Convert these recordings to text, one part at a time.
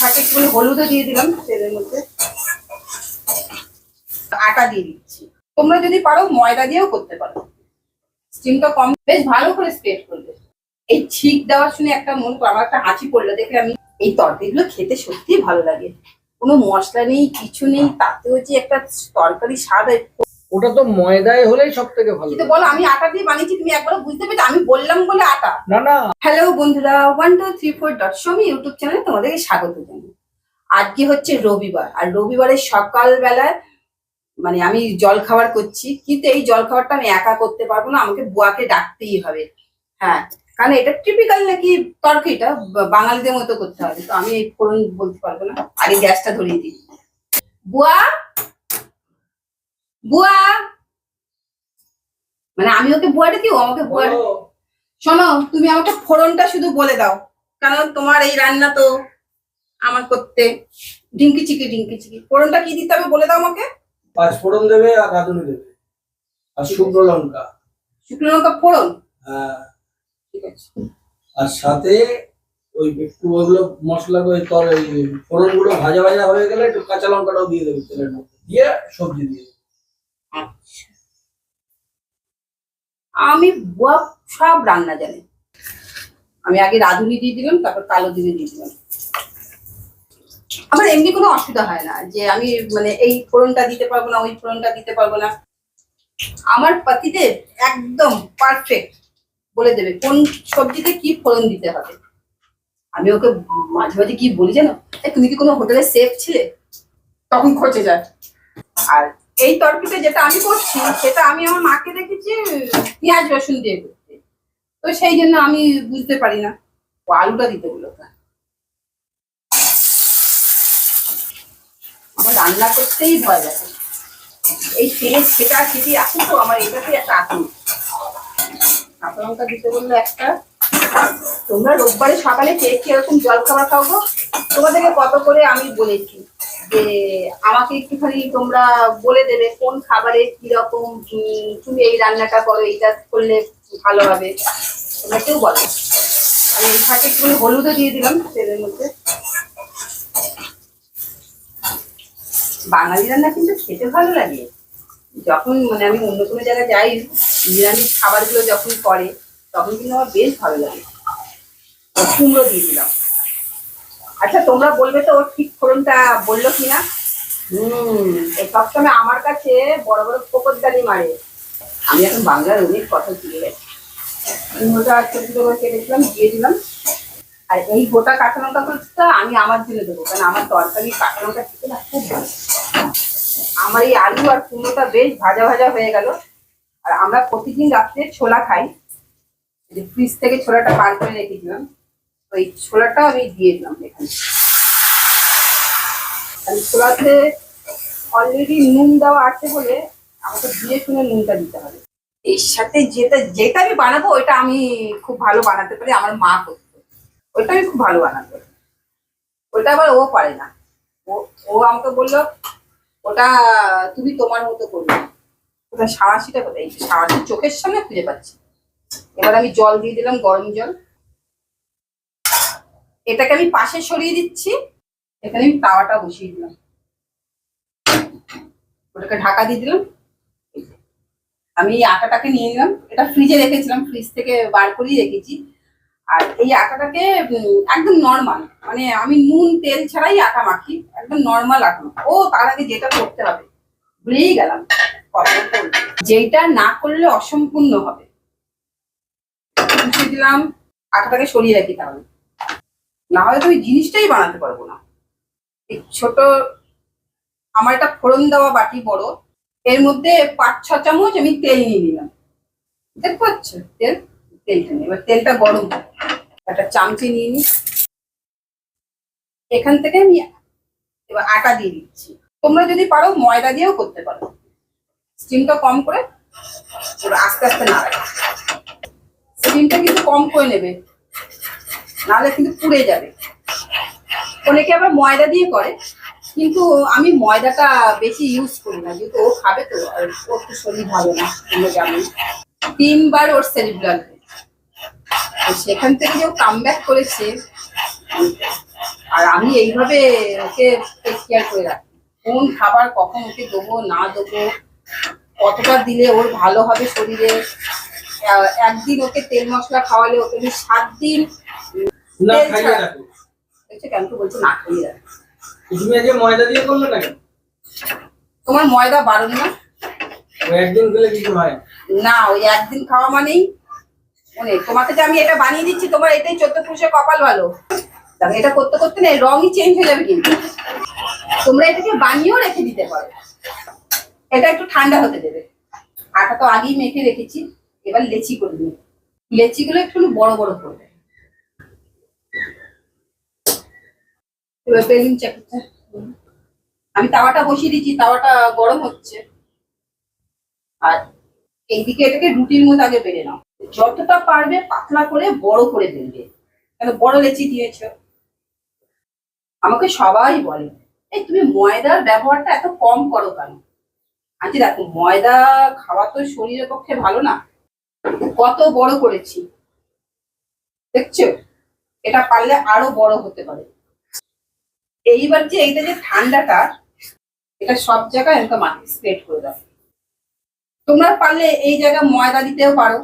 ফাঁকে একটু হলুদও দিয়ে দিলাম, তেলের মধ্যে। আটা দিয়ে দিচ্ছি। তোমরা যদি পারো, ময়দা দিয়েও করতে পারো। স্টিমটা কম, বেশ ভালো করে স্প্রেড করবে। এই ছিক দেওয়ার শুনে একটা মন আমার একটা হাঁচি পড়ল, দেখে আমি, এই তরকারিগুলো খেতে সত্যিই ভালো লাগে। কোনো মশলা নেই, কিছু নেই, তাতেও যে একটা তরকারি স্বাদ। ওটা তো ময়দায় হলেই সব থেকে ভালো। কিন্তু বলো আমি আটা দিয়ে বানিয়েছি তুমি একবার বুঝতে পেরেছ? আমি বললাম বলে আটা। না না। হ্যালো বন্ধুরা one two three four dot Somi YouTube চ্যানেলে তোমাদেরকে স্বাগত জানাই। আজকে হচ্ছে রবিবার আর রবিবারের সকালবেলায় মানে আমি জল খাবার করছি কিন্তু এই জল খাবারটা আমি একা করতে পারব না আমাকে বুয়াকে ডাকতেই হবে। হ্যাঁ কারণ এটা টিপিক্যাল নাকি তরকারিটা বাঙালিদের মতো করতে হবে। তো আমি এই ফোড়ন বলতে পারব না আগে গ্যাসটা ধরিয়ে দিই। বুয়া বুয়া। মানে আমি ওকে বুয়াটা কি ও আমাকে বুয়া শোনো তুমি আমাকে ফোড়নটা শুধু বলে দাও কারণ তোমার এই রান্না তো আমার করতে। ডিঙ্কি চিকি ডিঙ্কি চিকি। ফোড়নটা কি দিতে হবে বলে দাও আমাকে। পাঁচফোড়ন দেবে আর রাঁধুনি দেবে। আর শুকনো লঙ্কা। শুকনো লঙ্কা ফোড়ন? হ্যাঁ, ঠিক আছে। আর সাথে ওই একটু ওইগুলো মশলা ওই তর ওই ফোড়নগুলো ভাজা ভাজা হয়ে গেলে একটু কাঁচা লঙ্কাটাও দিয়ে দেবে তেলের মধ্যে। দিয়ে সবজি দিয়ে দেবে। আচ্ছা। আমি সব রান্না জানি। আমি আগে রাঁধুনি দিয়ে দিলাম তারপর কালো জিরে দিয়ে দিলাম। আমার এমনি কোনো অসুবিধা হয় না যে আমি মানে এই ফোড়নটা দিতে পারব না ওই ফোড়নটা দিতে পারব না। আমার পাতিতে একদম পারফেক্ট বলে দেবে কোন সবজিতে কি ফোড়ন দিতে হবে। আমি ওকে মাঝে মাঝে কি বলি জানো? "এ, তুমি কি কোনো হোটেলে সেফ ছিলে? তখন খোঁজে যায়। আর এই তরকারিতে যেটা আমি করছি, সেটা আমি আমার মাকে দেখেছি, পেঁয়াজ রসুন দিয়ে করতে তো সেই জন্য আমি বুঝতে পারি না, ও আলুটা দিতে ওকে। আমার রান্না করতেই ভয় লাগে এই তেল সেটা খেতে আসে তো আমার এটাতে একটা আতঙ্ক কাঁচা দিতে বলল একটা, তোমরা রোববারে সকালে কে কীরকম জল খাবার গো? তোমাদেরকে কত করে আমি বলেছি যে আমাকে একটুখানি তোমরা বলে দেবে কোন খাবারে কীরকম তুমি এই রান্নাটা করো, এইটা করলে ভালো হবে। তোমরা কেউ বলো আমি এই একটুখানি হলুদও দিয়ে দিলাম তেলের মধ্যে। বাঙালি রান্না কিন্তু খেতে ভালো লাগে। যখন মানে আমি অন্য কোনো জায়গায় যাই, নিরামিষ খাবারগুলো যখন করে, তখন কিন্তু আমার বেশ ভালো লাগে। কুমড়ো দিয়ে দিলাম। আচ্ছা তোমরা বলবে তো ওর ঠিক ফোড়নটা বলল কিনা? হুম সবসময় আমার কাছে বড় বড় ডালি মারে। আমি এখন বাংলার অনেক কথা দিয়ে গেছি কুমড়োটা ছোট ছোট করে কেটেছিলাম দিয়ে দিলাম। আর এই গোটা কাঁচা লঙ্কা কুচিটা আমি আমার জন্য দেবো, কারণ আমার তরকারি কাঁচা লঙ্কা খেতে না খুব। আমার এই আলু আর কুমড়োটা বেশ ভাজা ভাজা হয়ে গেল। আর আমরা প্রতিদিন রাত্রে ছোলা খাই। যে ফ্রিজ থেকে ছোলাটা বার করে রেখেছিলাম ওই ছোলাটা আমি দিয়ে দিলাম এখানে। ছোলাতে অলরেডি নুন দেওয়া আছে বলে আমাকে দিয়ে শুনে নুনটা দিতে হবে। এর সাথে যেটা যেটা আমি বানাবো, ওইটা আমি খুব ভালো বানাতে পারি, আমার মা করতো। ওইটা আমি খুব ভালো বানাতে পারি। ওইটা আবার ও পারে না। ও ও আমাকে বলল, ওটা তুমি তোমার মতো করবে ওটা সাঁড়াশিটা কোথায়? সাঁড়াশি চোখের সামনে খুঁজে পাচ্ছি। এবার আমি জল দিয়ে দিলাম, গরম জল। এটাকে আমি পাশে সরিয়ে দিচ্ছি। এখানে আমি তাওয়াটা বসিয়ে দিলাম। ওটাকে ঢাকা দিয়ে দিলাম। আমি এই আটাটাকে নিয়ে নিলাম। এটা ফ্রিজে রেখেছিলাম। ফ্রিজ থেকে বার করেই রেখেছি। আর এই আটাটাকে একদম নর্মাল মানে আমি নুন, তেল ছাড়াই আটা মাখি। একদম নর্মাল আটা ও, তার আগে যেটা করতে হবে, ভুলেই গেলাম। যেটা না করলে অসম্পূর্ণ হবে। দিলাম। আটাটাকে সরিয়ে রাখি তাহলে। না হলে তো ওই জিনিসটাই বানাতে পারব না। এই ছোট, আমার একটা ফোড়ন দেওয়া বাটি বড়, এর মধ্যে পাঁচ, ছ চামচ আমি তেল নিয়ে নিলাম। দেখতে পাচ্ছ? তেল, তেলটা নিয়ে, এবার তেলটা গরম একটা চামচি নিয়ে নিই এখান থেকে আমি এবার আটা দিয়ে দিচ্ছি। তোমরা যদি পারো, ময়দা দিয়েও করতে পারো। স্টিমটা কম করে আস্তে আস্তে নাড়াবে। স্টিমটা কিন্তু কম করে নেবে। নাহলে কিন্তু পুড়ে যাবে। অনেকে আবার ময়দা দিয়ে করে, কিন্তু আমি ময়দাটা বেশি ইউজ করি না, যেহেতু ও খাবে তো ওর তো শরীর ভালো না তোমরা জানো। তিনবার ওর সেলিব্রাল সেখান থেকে যে ও কাম ব্যাক করেছে, আর আমি এইভাবে ওকে কেয়ার করে রাখি। কোন খাবার কখন ওকে দেবো, না দেবো, কতটা দিলে ওর ভালো হবে শরীরে একদিন ওকে তেল মশলা খাওয়ালে ওকে আমি সাত দিন না তেল খাইয়ে ছাড়া। রাখো। দেখছ কেন তো বলছে না খাইয়ে রাখ। তুমি আজকে ময়দা দিয়ে করলে না কেন? তোমার ময়দা বারণ না? ওই একদিন খেলে কিছু হয়? না। না ওই একদিন খাওয়া মানেই মানে তোমাকে যে আমি এটা বানিয়ে দিচ্ছি তোমার এটাই চোদ্দ পুরুষের কপাল ভালো। এটা করতে করতে না রঙই চেঞ্জ হয়ে যাবে কিন্তু। তোমরা এটাকে বানিয়েও রেখে দিতে পারো। এটা একটু ঠান্ডা হতে দেবে। আটা তো আগেই মেখে রেখেছি। এবার লেচি করে দিই লেচিগুলো একটু বড় বড় করবে। আমি তাওয়াটা বসিয়ে দিচ্ছি তাওয়াটা গরম হচ্ছে। আর এইদিকে এটাকে রুটির মতো আগে বেড়ে নাও। যতটা পারবে পাতলা করে বড় করে বেলবে। কেন? বড় লেচি দিয়েছ। আমাকে সবাই বলে, এই তুমি ময়দার ব্যবহারটা এত কম করো কেন? আচ্ছা দেখো, ময়দা খাওয়া তো শরীরের পক্ষে ভালো না। কত বড় করেছি। দেখছ? এটা পারলে আরও বড় হতে পারে। এইবার যে এইটা যে ঠান্ডাটা, এটা সব জায়গায় এরকম মাটি স্প্রেড করে দাও। তোমরা পারলে এই জায়গায় ময়দা দিতেও পারো।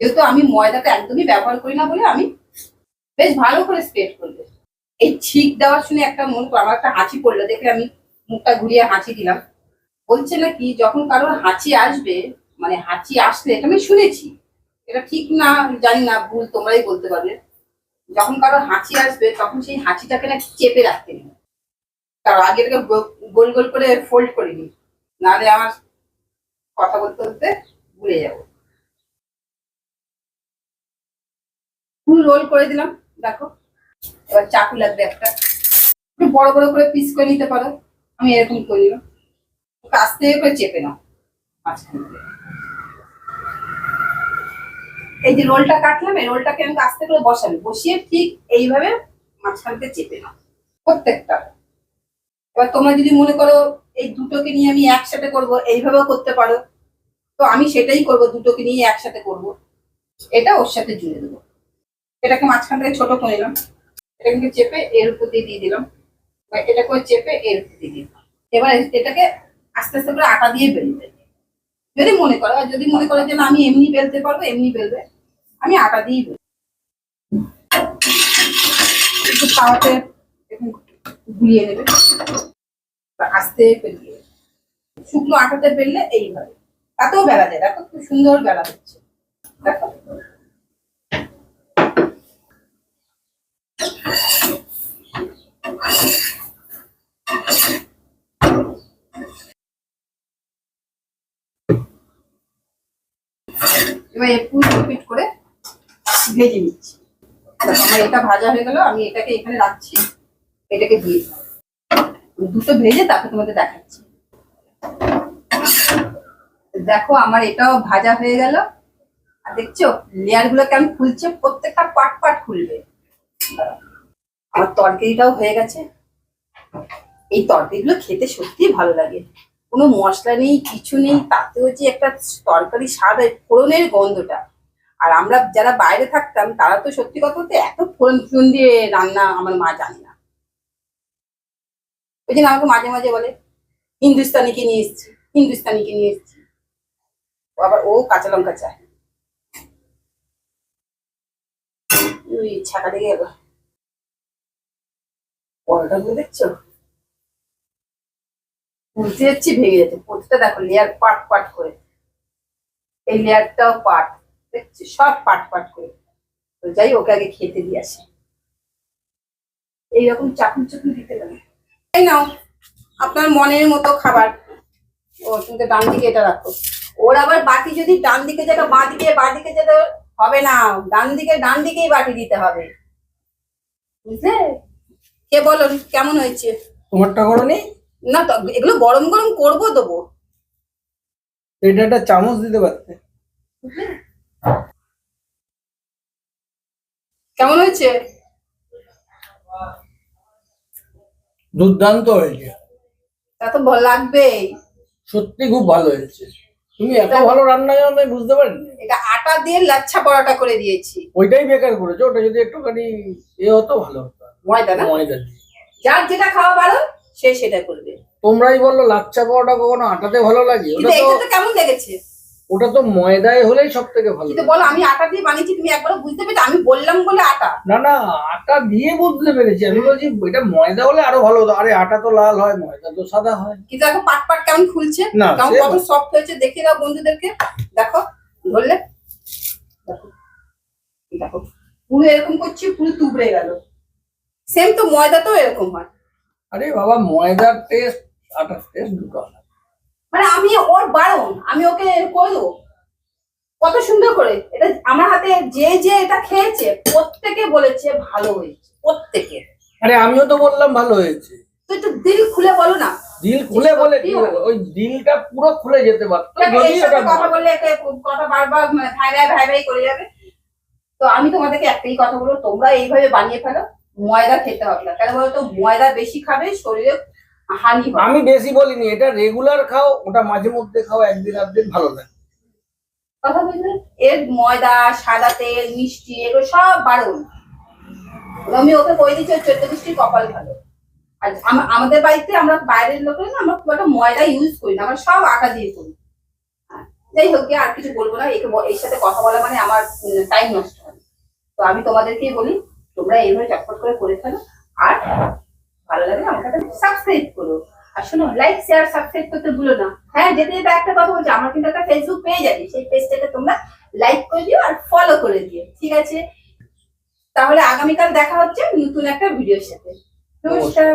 যেহেতু আমি ময়দাটা একদমই ব্যবহার করি না বলে আমি বেশ ভালো করে স্প্রেড করবে এই ছিক দেওয়ার শুনে একটা মন আমার একটা হাঁচি পড়ল, দেখে আমি মুখটা ঘুরিয়ে হাঁচি দিলাম। বলছে নাকি যখন কারোর হাঁচি আসবে মানে হাঁচি আসলে, এটা আমি শুনেছি। এটা ঠিক না, জানি না, ভুল তোমরাই বলতে পারবে। যখন কারোর হাঁচি আসবে, তখন সেই হাঁচিটাকে না চেপে রাখতে নেই কারণ আগে গোল গোল করে ফোল্ড করে নিই। নাহলে আমার কথা বলতে বলতে ভুলে যাব। ফুল রোল করে দিলাম, দেখো। এবার চাকু লাগবে একটা। বড় বড় করে পিস করে নিতে পারো। আমি এরকম করে ওকে আস্তে করে চেপে নাও। মাঝখান। এই যে রোলটা কাটলাম, এই রোলটাকে আমি আস্তে করে বসাবি। বসিয়ে ঠিক এইভাবে মাঝখান থেকে চেপে নাও। প্রত্যেকটা। এবার তোমরা যদি মনে করো এই দুটোকে নিয়ে আমি একসাথে করব, এইভাবেও করতে পারো। তো আমি সেটাই করব, দুটোকে নিয়ে একসাথে করব। এটা ওর সাথে জুড়ে দেবো। এটাকে মাঝখান থেকে ছোট করে নিলাম। এটাকে চেপে এর উপর দিয়ে দিয়ে দিলাম। বা এটা করে চেপে এর উপর দিয়ে দিলাম। এবার এটাকে আস্তে আস্তে করে আটা দিয়ে বেলবে যদি মনে করো, আর যদি মনে করো যে আমি এমনি বেলতে পারব, এমনি বেলবে, আমি আটা দিয়েই বেলবো একটু এরকম ঘুরিয়ে নেবে আস্তে বেরিয়ে শুকনো আটাতে বেললে এইভাবে। তাতেও বেলা যায়, দেখো খুব সুন্দর বেলা হচ্ছে। দেখো। এবার একটু রিপিট করে ভেজে নিচ্ছি। আমার এটা ভাজা হয়ে গেল, আমি এটাকে এখানে রাখছি। এটাকে দিয়ে দুটো ভেজে তারপর তোমাদের দেখাচ্ছি। দেখো আমার এটাও ভাজা হয়ে গেল। আর দেখছ লেয়ারগুলো কেমন খুলছে প্রত্যেকটা পাট পাট খুলবে আমার তরকারিটাও হয়ে গেছে। এই তরকারিগুলো খেতে সত্যি ভালো লাগে। কোনো মশলা নেই, কিছু নেই তাতেও যে একটা তরকারি স্বাদ ফোড়নের গন্ধটা। আর আমরা যারা বাইরে থাকতাম, তারা তো সত্যি কথা বলতে এত ফোড়ন ফোড়ন দিয়ে রান্না আমার মা জানে না। ওই জন্য আমাকে মাঝে মাঝে বলে হিন্দুস্তানিকে নিয়ে এসছি হিন্দুস্তানিকে নিয়ে এসছি। আবার, ও কাঁচা লঙ্কা চায়। ওই ছাকা লেগে গেল পরোটাগুলো দেখছ? উল্টে যাচ্ছি ভেঙে যাচ্ছে প্রতিটা দেখো লেয়ার পাট পাট করে। এই লেয়ারটাও পাট, দেখছি, সব পাট পাট করে। তো যাই, ওকে আগে খেতে দিয়ে আসি। এইরকম চাকুন চাকুন দিতে লাগে। এই নাও, আপনার মনের মতো খাবার। ও, তুমি তো ডান দিকে এটা রাখো। ওর আবার বাটি যদি ডান দিকে যেটা বাঁ দিকে বাঁ দিকে যেটা হবে না। ডান দিকে, ডান দিকেই বাটি দিতে হবে। বুঝলে? কে বলো কেমন হয়েছে? তোমারটা করো নি? না এগুলো গরম গরম করব দেবো। এটা একটা চামচ দিতে পারতে। কেমন হয়েছে? দুর্দান্ত হয়েছে। তা তো ভালো লাগবেই। সত্যি খুব ভালো হয়েছে। তুমি এত ভালো রান্না জানো আমি বুঝতে পারিনি এটা আটা দিয়ে লাচ্ছা পরোটা করে দিয়েছি। ওইটাই বেকার করেছ ওটা যদি একটুখানি এ হতো ভালো হতো। ময়দা না? ময়দা দিয়ে। যার যেটা খাওয়া ভালো সে সেটা করবে। তোমরাই বলল লাচ্চা পাওয়াটা কখনো আটাতে ভালো লাগে? ওটা তো কেমন লেগেছে? ওটা তো ময়দায় হলেই সব থেকে ভালো কিন্তু বলো আমি আটা দিয়ে বানিয়েছি তুমি একবার বুঝতে পেরেছ? আমি বললাম বলে আটা। না না আটা দিয়ে বুঝতে পেরেছি। আমি বলছি এটা ময়দা হলে আরও ভালো হতো। আরে আটা তো লাল হয় ময়দা তো সাদা হয়। কিন্তু দেখো পাট পাট কেমন খুলছে। না কেমন কত সফট হয়েছে দেখিয়ে দাও বন্ধুদেরকে। দেখো ধরলে। দেখো দেখো। পুরো এরকম করছি পুরো তুবড়ে গেল। সেম তো ময়দা তো এরকম হয়। আরে বাবা ময়দার টেস্ট আটার টেস্ট দুটো আলাদা। মানে আমি ওর বারণ আমি ওকে করে দেবো। কত সুন্দর করে এটা আমার হাতে যে যে এটা খেয়েছে প্রত্যেকে বলেছে ভালো হয়েছে প্রত্যেকে। আরে আমিও তো বললাম ভালো হয়েছে। তো একটু দিল খুলে বলো না। দিল খুলে বলে ওই দিলটা পুরো খুলে যেতে পারতো। কথা বললে একে কথা বারবার মানে ভাই ভাই ভাই ভাই করে যাবে। তো আমি তোমাদেরকে একটাই কথা বলব তোমরা এইভাবে বানিয়ে ফেলো। ময়দা খেতে হবে না। কেন বলতো? ময়দা বেশি খাবে শরীরে হানি হবে। আমি বেশি বলিনি এটা রেগুলার খাও ওটা মাঝে মধ্যে খাও একদিন একদিন ভালো লাগে। কথা বুঝলে এর ময়দা সাদা তেল মিষ্টি এগুলো সব বারণ আমি ওকে কই দিচ্ছি চোদ্দ মিষ্টির কপাল ভালো। আর আমাদের বাড়িতে আমরা বাইরের লোকের না আমরা খুব একটা ময়দা ইউজ করি না আমরা সব আটা দিয়ে করি। হ্যাঁ, যাই হোক আর কিছু বলব না একে এর সাথে কথা বলা মানে আমার টাইম নষ্ট হয়। তো আমি তোমাদেরকেই বলি তোমরা এইভাবে চটপট করে করে ফেলো। আর ভালো লাগলে আমাকে সাবস্ক্রাইব করো। আর শোনো লাইক শেয়ার সাবস্ক্রাইব করতে ভুলো না। হ্যাঁ যেতে যেতে একটা কথা বলছি, আমার কিন্তু একটা ফেসবুক পেজ আছে, সেই পেজটাকে তোমরা লাইক করে দিও আর ফলো করে দিও, ঠিক আছে? তাহলে আগামীকাল দেখা হচ্ছে নতুন একটা ভিডিওর সাথে। নমস্কার।